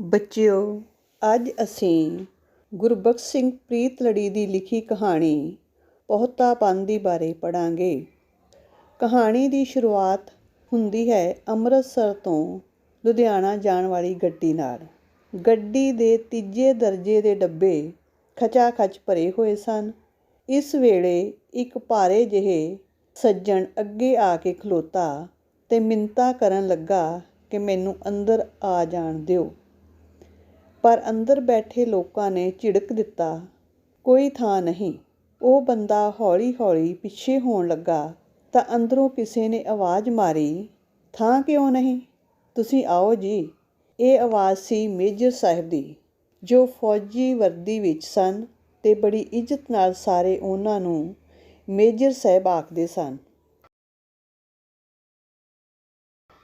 ਬੱਚਿਓ, ਅੱਜ ਅਸੀਂ ਗੁਰਬਖਸ਼ ਸਿੰਘ ਪ੍ਰੀਤਲੜੀ ਦੀ ਲਿਖੀ ਕਹਾਣੀ ਬਹੁਤਾ ਪਾਂਦੀ ਬਾਰੇ ਪੜਾਂਗੇ ਕਹਾਣੀ ਦੀ ਸ਼ੁਰੂਆਤ ਹੁੰਦੀ ਹੈ ਅੰਮ੍ਰਿਤਸਰ ਤੋਂ ਲੁਧਿਆਣਾ ਜਾਣ ਵਾਲੀ ਗੱਡੀ ਨਾਲ। ਗੱਡੀ ਦੇ ਤੀਜੇ ਦਰਜੇ ਦੇ ਡੱਬੇ ਖਚਾ ਖਚ ਭਰੇ ਹੋਏ ਸਨ। ਇਸ ਵੇਲੇ ਇੱਕ ਭਾਰੇ ਜਿਹੇ ਸੱਜਣ ਅੱਗੇ ਆ ਕੇ ਖਲੋਤਾ ਤੇ ਮਿੰਤਾ ਕਰਨ ਲੱਗਾ ਕਿ ਮੈਨੂੰ ਅੰਦਰ ਆ ਜਾਣ ਦਿਓ। ਪਰ ਅੰਦਰ ਬੈਠੇ ਲੋਕਾਂ ਨੇ ਝਿੜਕ ਦਿੱਤਾ, ਕੋਈ ਥਾਂ ਨਹੀਂ। ਉਹ ਬੰਦਾ ਹੌਲੀ-ਹੌਲੀ ਪਿੱਛੇ ਹੋਣ ਲੱਗਾ ਤਾਂ ਅੰਦਰੋਂ ਕਿਸੇ ਨੇ ਆਵਾਜ਼ ਮਾਰੀ, ਥਾਂ ਕਿਉਂ ਨਹੀਂ? ਤੁਸੀਂ ਆਓ ਜੀ। ਇਹ ਆਵਾਜ਼ ਸੀ ਮੇਜਰ ਸਾਹਿਬ ਦੀ, ਜੋ ਫੌਜੀ ਵਰਦੀ ਵਿੱਚ ਸਨ ਤੇ ਬੜੀ ਇੱਜ਼ਤ ਨਾਲ ਸਾਰੇ ਉਹਨਾਂ ਨੂੰ ਮੇਜਰ ਸਾਹਿਬ ਆਖਦੇ ਸਨ।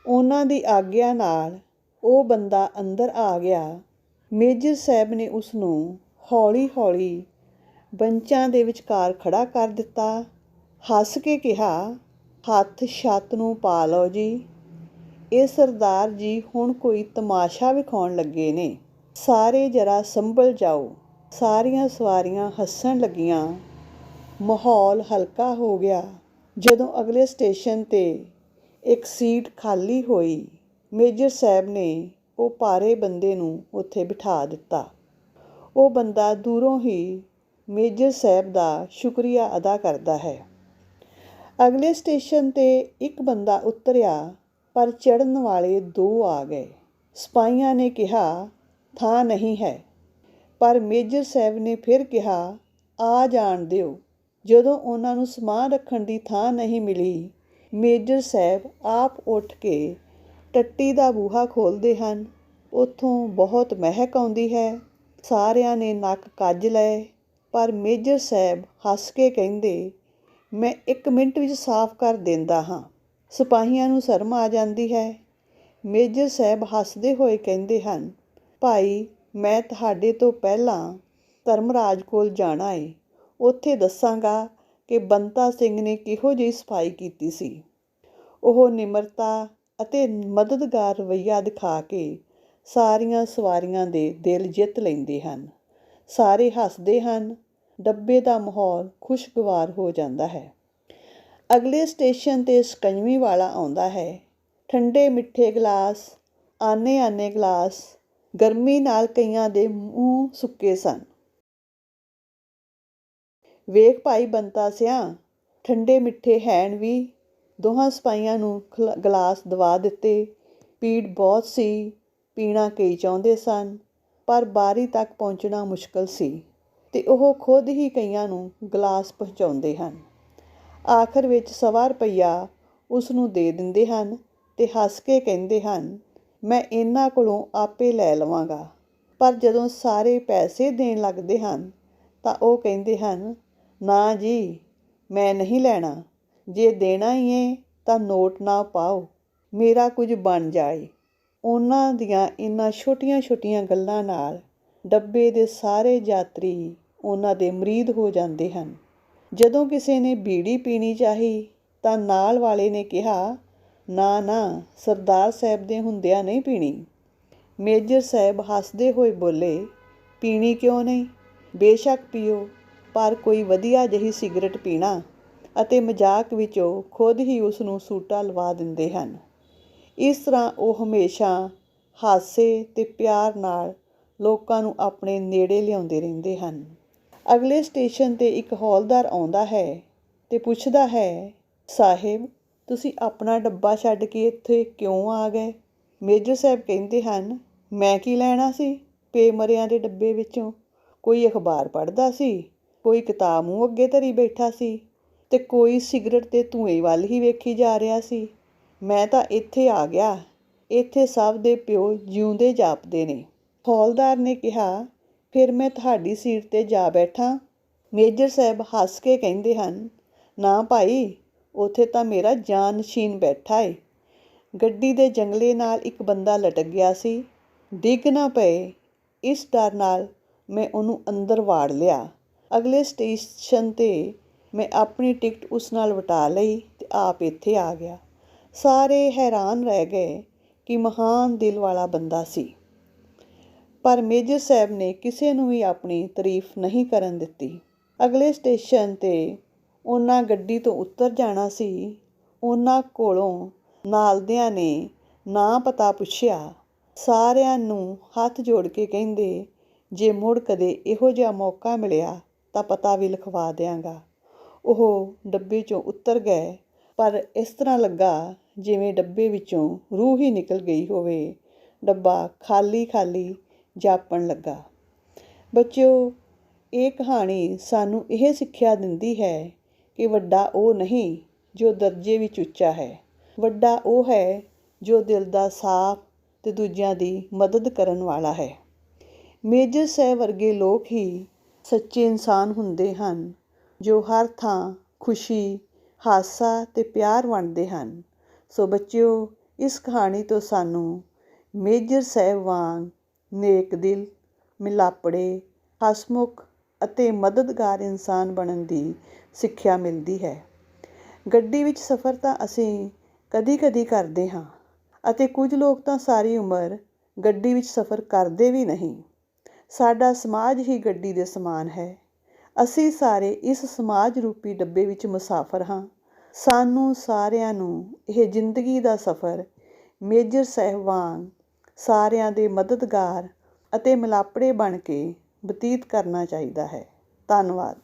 ਉਹਨਾਂ ਦੀ ਆਗਿਆ ਨਾਲ ਉਹ ਬੰਦਾ ਅੰਦਰ ਆ ਗਿਆ ਮੇਜਰ ਸਾਹਿਬ ਨੇ ਉਸ ਨੂੰ ਹੌਲੀ-ਹੌਲੀ ਬੰਚਾਂ ਦੇ ਵਿਚਕਾਰ ਖੜਾ ਕਰ ਦਿੱਤਾ। ਹੱਸ ਕੇ ਕਿਹਾ, ਹੱਥ ਛੱਤ ਨੂੰ ਪਾ ਲਓ ਜੀ। ਇਹ ਸਰਦਾਰ ਜੀ ਹੁਣ ਕੋਈ ਤਮਾਸ਼ਾ ਵਿਖਾਉਣ ਲੱਗੇ ਨੇ। ਸਾਰੇ ਜਰਾ ਸੰਭਲ ਜਾਓ। ਸਾਰੀਆਂ ਸਵਾਰੀਆਂ ਹੱਸਣ ਲੱਗੀਆਂ। ਮਾਹੌਲ ਹਲਕਾ ਹੋ ਗਿਆ। ਜਦੋਂ ਅਗਲੇ ਸਟੇਸ਼ਨ ਤੇ ਇੱਕ ਸੀਟ ਖਾਲੀ ਹੋਈ, ਮੇਜਰ ਸਾਹਿਬ ਨੇ ਉਹ ਭਾਰੇ ਬੰਦੇ ਨੂੰ ਉੱਥੇ ਬਿਠਾ ਦਿੱਤਾ। ਉਹ ਬੰਦਾ ਦੂਰੋਂ ਹੀ ਮੇਜਰ ਸਾਹਿਬ ਦਾ ਸ਼ੁਕਰੀਆ ਅਦਾ ਕਰਦਾ ਹੈ। ਅਗਲੇ ਸਟੇਸ਼ਨ ਤੇ ਇੱਕ ਬੰਦਾ ਉਤਰਿਆ, ਪਰ ਚੜਨ ਵਾਲੇ ਦੋ ਆ ਗਏ। ਸਿਪਾਹੀਆਂ ਨੇ ਕਿਹਾ, ਥਾਂ ਨਹੀਂ ਹੈ। ਪਰ ਮੇਜਰ ਸਾਹਿਬ ਨੇ ਫਿਰ ਕਿਹਾ, ਆ ਜਾਣ ਦਿਓ। ਜਦੋਂ ਉਹਨਾਂ ਨੂੰ ਸਮਾਨ ਰੱਖਣ ਦੀ ਥਾਂ ਨਹੀਂ ਮਿਲੀ, ਮੇਜਰ ਸਾਹਿਬ ਆਪ ਉੱਠ ਕੇ ਟੱਟੀ ਦਾ ਬੂਹਾ ਖੋਲਦੇ ਹਨ। ਉੱਥੋਂ ਬਹੁਤ ਮਹਿਕ ਆਉਂਦੀ ਹੈ। ਸਾਰਿਆਂ ਨੇ ਨੱਕ ਕੱਜ ਲਏ। ਪਰ ਮੇਜਰ ਸਾਹਿਬ ਹੱਸ ਕੇ ਕਹਿੰਦੇ, ਮੈਂ ਇੱਕ ਮਿੰਟ ਵਿੱਚ ਸਾਫ਼ ਕਰ ਦਿੰਦਾ ਹਾਂ। ਸਿਪਾਹੀਆਂ ਨੂੰ ਸ਼ਰਮ ਆ ਜਾਂਦੀ ਹੈ। ਮੇਜਰ ਸਾਹਿਬ ਹੱਸਦੇ ਹੋਏ ਕਹਿੰਦੇ ਹਨ, ਭਾਈ, ਮੈਂ ਤੁਹਾਡੇ ਤੋਂ ਪਹਿਲਾਂ ਧਰਮਰਾਜ ਕੋਲ ਜਾਣਾ ਏ। ਉੱਥੇ ਦੱਸਾਂਗਾ ਕਿ ਬੰਤਾ ਸਿੰਘ ਨੇ ਕਿਹੋ ਜਿਹੀ ਸਫ਼ਾਈ ਕੀਤੀ ਸੀ। ਉਹ ਨਿਮਰਤਾ ਅਤੇ ਮਦਦਗਾਰ ਰਵੱਈਆ ਦਿਖਾ ਕੇ ਸਾਰੀਆਂ ਸਵਾਰੀਆਂ ਦੇ ਦਿਲ ਜਿੱਤ ਲੈਂਦੇ ਹਨ। ਸਾਰੇ ਹੱਸਦੇ ਹਨ, ਡੱਬੇ ਦਾ ਮਾਹੌਲ ਖੁਸ਼ਗਵਾਰ ਹੋ ਜਾਂਦਾ ਹੈ। ਅਗਲੇ ਸਟੇਸ਼ਨ ਤੇ ਸਕੰਜਵੀ ਵਾਲਾ ਆਉਂਦਾ ਹੈ। ਠੰਡੇ ਮਿੱਠੇ ਗਲਾਸ ਆਨੇ ਆਨੇ ਗਲਾਸ, ਗਰਮੀ ਨਾਲ ਕਈਆਂ ਦੇ ਮੂੰਹ ਸੁੱਕੇ ਸਨ। ਵੇਖ ਭਾਈ ਬੰਤਾ ਸਿਆ, ਠੰਡੇ ਮਿੱਠੇ ਹੈਣ ਵੀ ਦੋਹਾਂ ਸਿਪਾਹੀਆਂ ਨੂੰ ਗਲਾਸ ਦਵਾ ਦਿੱਤੇ। ਪੀੜ ਬਹੁਤ ਸੀ, ਪੀਣਾ ਕਈ ਚਾਹੁੰਦੇ ਸਨ, ਪਰ ਬਾਰੀ ਤੱਕ ਪਹੁੰਚਣਾ ਮੁਸ਼ਕਲ ਸੀ ਤੇ ਉਹ ਖੁਦ ਹੀ ਕਈਆਂ ਨੂੰ ਗਲਾਸ ਪਹੁੰਚਾਉਂਦੇ ਹਨ। ਆਖਰ ਵਿੱਚ ਸਵਾ ਰੁਪਈਆ ਉਸ ਨੂੰ ਦੇ ਦਿੰਦੇ ਹਨ ਤੇ ਹੱਸ ਕੇ ਕਹਿੰਦੇ ਹਨ, ਮੈਂ ਇਹਨਾਂ ਕੋਲੋਂ ਆਪੇ ਲੈ ਲਵਾਂਗਾ। ਪਰ ਜਦੋਂ ਸਾਰੇ ਪੈਸੇ ਦੇਣ ਲੱਗਦੇ ਹਨ ਤਾਂ ਉਹ ਕਹਿੰਦੇ ਹਨ, ਨਾ ਜੀ, ਮੈਂ ਨਹੀਂ ਲੈਣਾ। ਜੇ ਦੇਣਾ ਹੀ ਏ, ਤਾਂ ਨੋਟ ਨਾ ਪਾਓ। ਮੇਰਾ ਕੁਝ ਬਣ ਜਾਏ। ਉਹਨਾਂ ਦੀਆਂ ਇਨ੍ਹਾਂ ਛੋਟੀਆਂ-ਛੋਟੀਆਂ ਗੱਲਾਂ ਨਾਲ ਡੱਬੇ ਦੇ ਸਾਰੇ ਯਾਤਰੀ ਉਹਨਾਂ ਦੇ ਮਰੀਦ ਹੋ ਜਾਂਦੇ ਹਨ। ਜਦੋਂ ਕਿਸੇ ਨੇ ਬੀੜੀ ਪੀਣੀ ਚਾਹੀ, ਤਾਂ ਨਾਲ ਵਾਲੇ ਨੇ ਕਿਹਾ, ਨਾ ਨਾ, ਸਰਦਾਰ ਸਾਹਿਬ ਦੇ ਹੁੰਦਿਆਂ ਨਹੀਂ ਪੀਣੀ। ਮੇਜਰ ਸਾਹਿਬ ਹੱਸਦੇ ਹੋਏ ਬੋਲੇ, ਪੀਣੀ ਕਿਉਂ ਨਹੀਂ? ਬੇਸ਼ੱਕ ਪੀਓ, ਪਰ ਕੋਈ ਵਧੀਆ ਜਿਹੀ ਸਿਗਰਟ ਪੀਣਾ। ਅਤੇ ਮਜ਼ਾਕ ਵਿੱਚ ਉਹ ਖੁਦ ਹੀ ਉਸ ਨੂੰ ਸੂਟਾ ਲਵਾ ਦਿੰਦੇ ਹਨ। ਇਸ ਤਰ੍ਹਾਂ ਉਹ ਹਮੇਸ਼ਾ ਹਾਸੇ ਤੇ ਪਿਆਰ ਨਾਲ ਲੋਕਾਂ ਨੂੰ ਆਪਣੇ ਨੇੜੇ ਲਿਆਉਂਦੇ ਰਹਿੰਦੇ ਹਨ। ਅਗਲੇ ਸਟੇਸ਼ਨ ਤੇ ਇੱਕ ਹੌਲਦਾਰ ਆਉਂਦਾ ਹੈ ਤੇ ਪੁੱਛਦਾ ਹੈ, ਸਾਹਿਬ, ਤੁਸੀਂ ਆਪਣਾ ਡੱਬਾ ਛੱਡ ਕੇ ਇੱਥੇ ਕਿਉਂ ਆ ਗਏ? ਮੇਜਰ ਸਾਹਿਬ ਕਹਿੰਦੇ ਹਨ, ਮੈਂ ਕੀ ਲੈਣਾ ਸੀ? ਪੇਮਰਿਆਂ ਦੇ ਡੱਬੇ ਵਿੱਚੋਂ ਕੋਈ ਅਖਬਾਰ ਪੜ੍ਹਦਾ ਸੀ, ਕੋਈ ਕਿਤਾਬ ਮੂੰਹ ਅੱਗੇ ਧਰੀ ਬੈਠਾ ਸੀ। ਤੇ ਕੋਈ ਸਿਗਰਟ ਤੇ ਧੂਏ ਵੱਲ ਹੀ ਵੇਖੀ ਜਾ ਰਿਹਾ ਸੀ। ਮੈਂ ਤਾਂ ਇੱਥੇ ਆ ਗਿਆ। ਇੱਥੇ ਸਭ ਦੇ ਪਿਓ ਜਿਉਂਦੇ ਜਾਪਦੇ ਨੇ। ਹੌਲਦਾਰ ਨੇ ਕਿਹਾ, ਫਿਰ ਮੈਂ ਤੁਹਾਡੀ ਸੀਟ ਤੇ ਜਾ ਬੈਠਾ। ਮੇਜਰ ਸਾਹਿਬ ਹੱਸ ਕੇ ਕਹਿੰਦੇ ਹਨ, ਨਾ ਭਾਈ, ਉਥੇ ਤਾਂ ਮੇਰਾ ਜਾਨ ਨਸ਼ੀਨ ਬੈਠਾ ਏ। ਗੱਡੀ ਦੇ ਜੰਗਲੇ ਨਾਲ ਇੱਕ ਬੰਦਾ ਲਟਕ ਗਿਆ ਸੀ। ਡਿੱਗ ਨਾ ਪਏ। ਇਸ ਡਰ ਨਾਲ ਮੈਂ ਉਹਨੂੰ ਅੰਦਰ ਵਾੜ ਲਿਆ। ਅਗਲੇ ਸਟੇਸ਼ਨ ਤੇ ਮੈਂ ਆਪਣੀ ਟਿਕਟ ਉਸ ਨਾਲ ਵਟਾ ਲਈ ਤੇ ਆਪ ਇੱਥੇ ਆ ਗਿਆ। ਸਾਰੇ ਹੈਰਾਨ ਰਹਿ ਗਏ ਕਿ ਮਹਾਨ ਦਿਲ ਵਾਲਾ ਬੰਦਾ ਸੀ। ਪਰ ਮੇਜਰ ਸਾਹਿਬ ਨੇ ਕਿਸੇ ਨੂੰ ਵੀ ਆਪਣੀ ਤਾਰੀਫ ਨਹੀਂ ਕਰਨ ਦਿੱਤੀ। ਅਗਲੇ ਸਟੇਸ਼ਨ ਤੇ ਉਹਨਾਂ ਗੱਡੀ ਤੋਂ ਉਤਰ ਜਾਣਾ ਸੀ। ਉਹਨਾਂ ਕੋਲੋਂ ਨਾਲਦਿਆਂ ਨੇ ਨਾ ਪਤਾ ਪੁੱਛਿਆ। ਸਾਰਿਆਂ ਨੂੰ ਹੱਥ ਜੋੜ ਕੇ ਕਹਿੰਦੇ, ਜੇ ਮੁੜ ਕਦੇ ਇਹੋ ਜਿਹਾ ਮੌਕਾ ਮਿਲਿਆ ਤਾਂ ਪਤਾ ਵੀ ਲਿਖਵਾ ਦਿਆਂਗਾ। ਉਹ ਡੱਬੇ 'ਚੋਂ ਉਤਰ ਗਏ। ਪਰ ਇਸ ਤਰ੍ਹਾਂ ਲੱਗਾ ਜਿਵੇਂ ਡੱਬੇ ਵਿੱਚੋਂ ਰੂਹ ਹੀ ਨਿਕਲ ਗਈ ਹੋਵੇ। ਡੱਬਾ ਖਾਲੀ ਖਾਲੀ ਜਾਪਣ ਲੱਗਾ। ਬੱਚਿਓ, ਇਹ ਕਹਾਣੀ ਸਾਨੂੰ ਇਹ ਸਿੱਖਿਆ ਦਿੰਦੀ ਹੈ ਕਿ ਵੱਡਾ ਉਹ ਨਹੀਂ, ਜੋ ਦਰਜੇ ਵਿੱਚ ਉੱਚਾ ਹੈ। ਵੱਡਾ ਉਹ ਹੈ ਜੋ ਦਿਲ ਦਾ ਸਾਫ਼ ਤੇ ਦੂਜਿਆਂ ਦੀ ਮਦਦ ਕਰਨ ਵਾਲਾ ਹੈ। ਮੇਜਰ ਸਾਹਿਬ ਵਰਗੇ ਲੋਕ ਹੀ ਸੱਚੇ ਇਨਸਾਨ ਹੁੰਦੇ ਹਨ। ਜੋ ਹਰ ਥਾਂ ਖੁਸ਼ੀ, ਹਾਸਾ ਅਤੇ ਪਿਆਰ ਵੰਡਦੇ ਹਨ। ਸੋ ਬੱਚਿਓ, ਇਸ ਕਹਾਣੀ ਤੋਂ ਸਾਨੂੰ ਮੇਜਰ ਸਾਹਿਬ ਵਾਂਗ ਨੇਕ ਦਿਲ, ਮਿਲਾਪੜੇ, ਹਸਮੁਖ ਅਤੇ ਮਦਦਗਾਰ ਇਨਸਾਨ ਬਣਨ ਦੀ ਸਿੱਖਿਆ ਮਿਲਦੀ ਹੈ। ਗੱਡੀ ਵਿੱਚ ਸਫ਼ਰ ਤਾਂ ਅਸੀਂ ਕਦੀ-ਕਦੀ ਕਰਦੇ ਹਾਂ ਅਤੇ ਕੁਝ ਲੋਕ ਤਾਂ ਸਾਰੀ ਉਮਰ ਗੱਡੀ ਵਿੱਚ ਸਫ਼ਰ ਕਰਦੇ ਵੀ ਨਹੀਂ। ਸਾਡਾ ਸਮਾਜ ਹੀ ਗੱਡੀ ਦੇ ਸਮਾਨ ਹੈ। ਅਸੀਂ ਸਾਰੇ ਇਸ ਸਮਾਜ ਰੂਪੀ ਡੱਬੇ ਵਿੱਚ ਮੁਸਾਫਰ ਹਾਂ। ਸਾਨੂੰ ਸਾਰਿਆਂ ਨੂੰ ਇਹ ਜ਼ਿੰਦਗੀ ਦਾ ਸਫ਼ਰ, ਮੇਜਰ ਸਾਹਿਬ ਸਾਰਿਆਂ ਦੇ ਮਦਦਗਾਰ ਅਤੇ ਮਿਲਾਪੜੇ ਬਣ ਕੇ ਬਤੀਤ ਕਰਨਾ ਚਾਹੀਦਾ ਹੈ। ਧੰਨਵਾਦ।